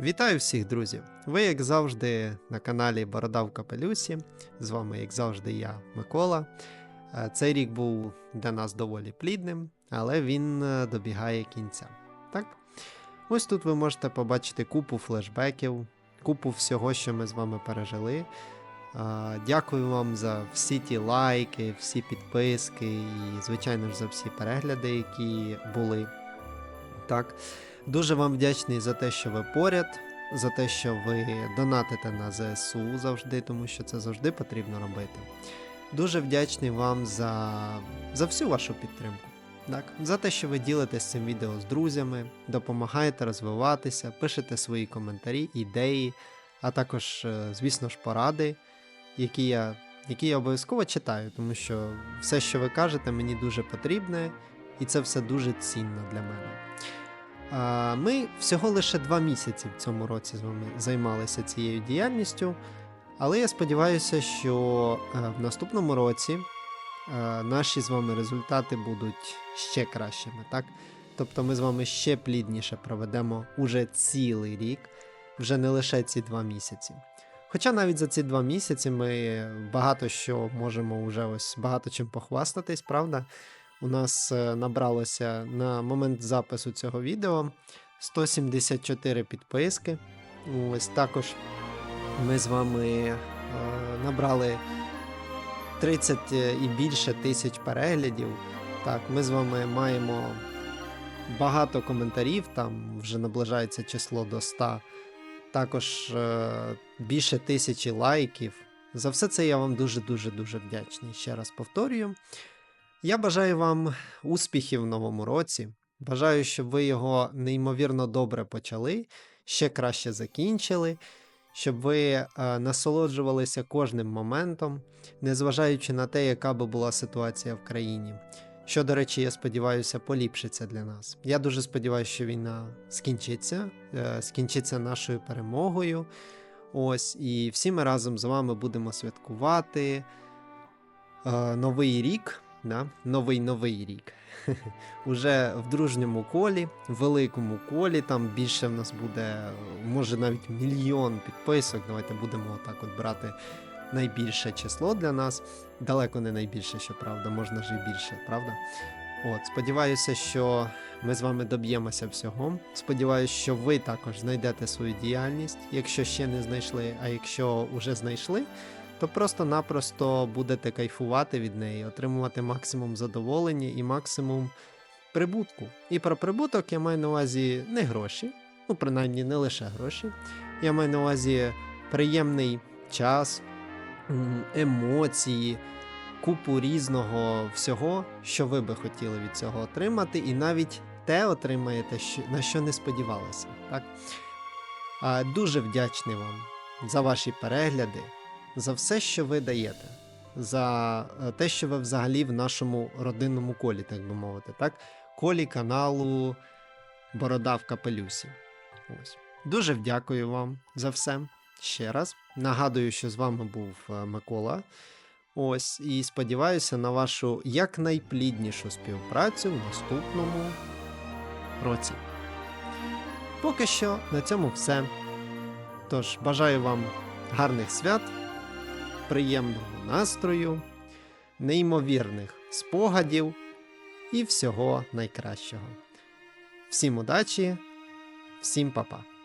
Вітаю всіх, друзі! Ви, як завжди, на каналі Борода в Капелюсі. З вами, як завжди, я, Микола. Е, Цей рік був для нас доволі плідним, але він е, добігає кінця. Так? Ось тут ви можете побачити купу флешбеків, купу всього, що ми з вами пережили. Е, Дякую вам за всі ті лайки, всі підписки і, звичайно ж, за всі перегляди, які були. Так. Дуже вам вдячний за те, що ви поряд, за те, що ви донатите на ЗСУ завжди, тому що це завжди потрібно робити. Дуже вдячний вам за, за всю вашу підтримку. Так, за те, що ви ділитесь цим відео з друзями, допомагаєте розвиватися, пишете свої коментарі, ідеї, а також, е, звісно ж, поради, які я, які я обов'язково читаю, тому що все, що ви кажете, мені дуже потрібне, і це все дуже цінно для мене. Ми всього лише два місяці в цьому році з вами займалися цією діяльністю, але я сподіваюся, що е, в наступному році е, наші з вами результати будуть ще кращими. Так? Тобто ми з вами ще плідніше проведемо уже цілий рік, вже не лише ці два місяці. Хоча навіть за ці два місяці ми багато що можемо вже ось багато чим похвастатись, правда? У нас е, набралося на момент запису цього відео 174 підписки. Ось також ми з вами е, набрали 30 і більше тисяч переглядів. Так, ми з вами маємо багато коментарів, там вже наближається число до 100. Також е, більше тисячі лайків. За все це я вам дуже-дуже дуже вдячний. Ще раз повторюю. Я бажаю вам успіхів в новому році. Бажаю, щоб ви його неймовірно добре почали, ще краще закінчили, щоб ви е, насолоджувалися кожним моментом, незважаючи на те, яка би була ситуація в країні. Що, до речі, я сподіваюся, поліпшиться для нас. Я дуже сподіваюся, що війна скінчиться, е, скінчиться нашою перемогою. Ось, і всі ми разом з вами будемо святкувати е, новий рік. Да? Новий новий рік. Уже в дружньому колі, в великому колі, там більше в нас буде, може навіть мільйон підписок. Давайте будемо так от брати найбільше число для нас. Далеко не найбільше, щоправда, можна ж і більше, правда? От, сподіваюся, що ми з вами доб'ємося всього. Сподіваюся, що ви також знайдете свою діяльність, якщо ще не знайшли, а якщо вже знайшли то просто-напросто будете кайфувати від неї, отримувати максимум задоволення і максимум прибутку. І про прибуток я маю на увазі не гроші, ну принаймні не лише гроші. Я маю на увазі приємний час, емоції, купу різного всього, що ви би хотіли від цього отримати, і навіть те отримаєте, на що не сподівалися. Так? Дуже вдячний вам за ваші перегляди за все, що ви даєте, за е, те, що ви взагалі в нашому родинному колі, так би мовити, так? Колі каналу Борода в Капелюсі. Ось. Дуже дякую вам за все ще раз. Нагадую, що з вами був е, Микола. Ось, і сподіваюся на вашу якнайпліднішу співпрацю в наступному році. Поки що на цьому все. Тож бажаю вам гарних свят, приємного настрою, неймовірних спогадів і всього найкращого. Всім удачі, всім па-па.